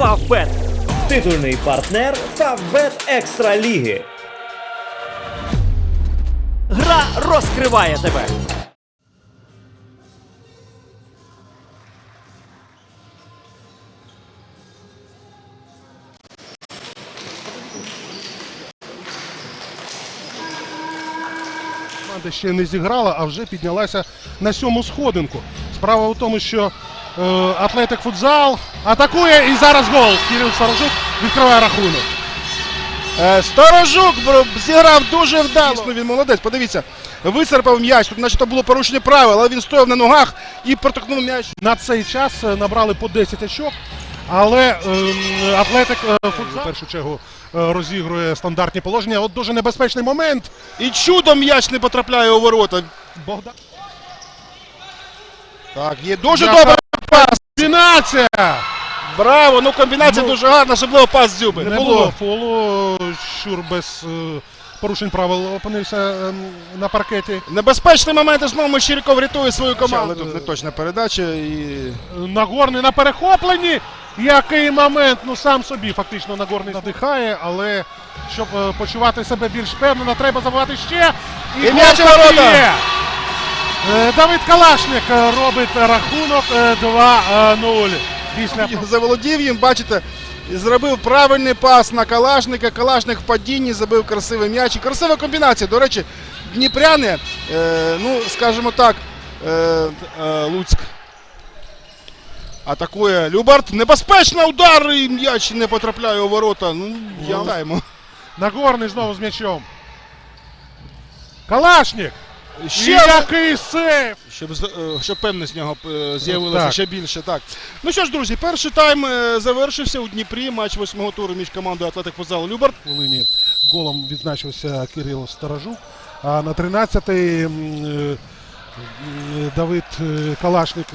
Фавбет. Титульний партнер Фавбет Екстра Ліги. Гра розкриває тебе. Команда ще не зіграла, а вже піднялася на сьому сходинку. Справа в тому, що Атлетик футзал атакує і зараз гол. Кирил Сарожук відкриває рахунок. Е, Сторожук зіграв дуже вдало. Дійсно, він молодець. Подивіться, вицерпав м'яч. Тут, начебто, було порушення правил, але він стояв на ногах і протокнув м'яч. На цей час е, набрали по 10 очок, але ем, Атлетик е, футзал в першу чергу е, розігрує стандартні положення. От дуже небезпечний момент. І чудом м'яч не потрапляє у ворота. Богдан. Так, є дуже Яка добра пас. Комбінація! Браво! Ну комбінація Ну, дуже гарна, особливо пас дзюби. Не було фолу. Щур без е, порушень правил опинився ем, на паркеті. Небезпечний момент, і знову Мещеряков рятує свою команду. Але Е, тут не точна передача і. Нагорний на перехопленні. Який момент? Ну сам собі фактично Нагорний надихає, але щоб е, почувати себе більш впевнено, треба забивати ще. І гол м'яч ворота! Е, Давид Калашник е, робить рахунок е, 2-0. Після Заволодів їм, бачите, зробив правильний пас на Калашника. Калашник в падінні забив красивий м'яч. І красива комбінація. До речі, Дніпряни, е, ну, скажімо так, е, е, Луцьк. Атакує Любарт. Небезпечно удар і м'яч не потрапляє у ворота. Ну, я. Нагорний знову з м'ячом. Калашник! Ще який сейф! Щоб, з- е, щоб певність в нього е, з'явилося ще більше. Так. Ну що ж, друзі, перший тайм е, завершився у Дніпрі. Матч восьмого туру між командою Атлетик Футзал Любарт. хвилині голом відзначився Кирило Старожук. А на 13-й м, е, м, Давид Калашник.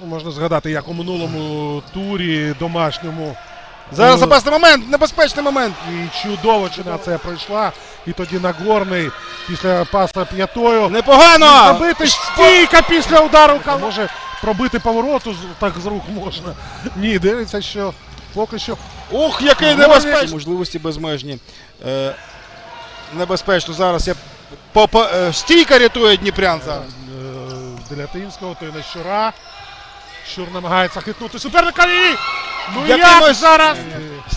ну, Можна згадати, як у минулому турі домашньому. Зараз е, запасний момент, небезпечний момент. І чудово чинація пройшла. І тоді Нагорний після паса п'ятою. Непогано! Забити стійка після удару. Може пробити повороту так з рук можна. Ні, дивиться, що поки що Ух, який небезпечний! Можливості безмежні. Е, небезпечно зараз. Я... Е, стійка рятує Дніпрян зараз. Делятинського, той на щура. Щур намагається хитнути суперника і. Ну як Якимось- зараз?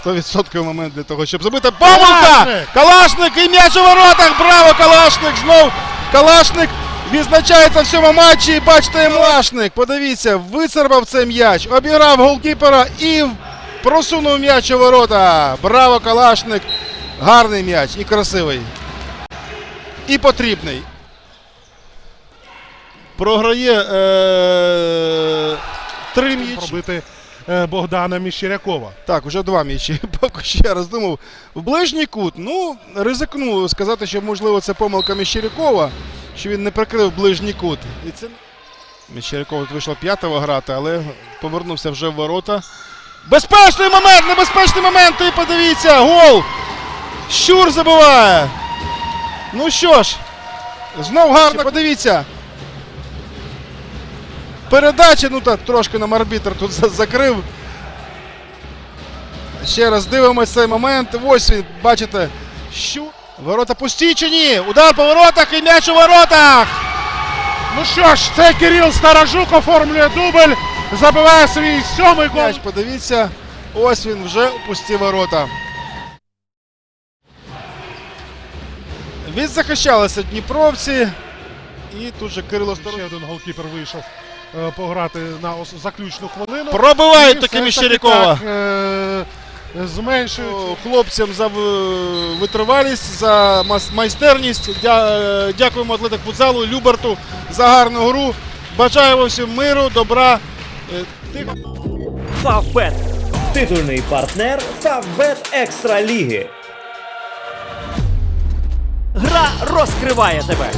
100% момент для того, щоб забити. Помилка! Калашник! Калашник і м'яч у воротах! Браво, Калашник! Знов Калашник відзначається в цьому матчі. І бачите, Калашник, подивіться, вицерпав цей м'яч, обіграв голкіпера і просунув м'яч у ворота. Браво, Калашник! Гарний м'яч і красивий. І потрібний. Програє е- три м'ячі. Пробити Богдана Міщерякова. Так, вже два м'ячі. Поки що я роздумав. В ближній кут, ну, ризикну сказати, що можливо це помилка Міщерякова, що він не прикрив ближній кут. І це Міщеряков тут вийшло п'ятого грати, але повернувся вже в ворота. Безпечний момент! Небезпечний момент! І подивіться! Гол! Щур забиває! Ну що ж, знов гарно, подивіться. Передача, ну так трошки нам арбітр тут закрив. Ще раз дивимось цей момент. Ось він, бачите, що. Ворота пусті чи ні? Удар по воротах і м'яч у воротах! Ну що ж, це Кирил Старожук оформлює дубль, забиває свій сьомий гол. М'яч, подивіться, ось він вже у пусті ворота. Відзахищалися дніпровці. І тут же Кирило Ще один голкіпер вийшов пограти на ос- заключну хвилину. Пробивають таки Міщерякова. так, е, Зменшують. Хлопцям за витривалість, за майстерність. Дя- е, Дякуємо атлетик футзалу, Люберту за гарну гру. Бажаємо всім миру, добра. е, Фавбет. Титульний партнер Фавбет Екстра Ліги. Гра розкриває тебе.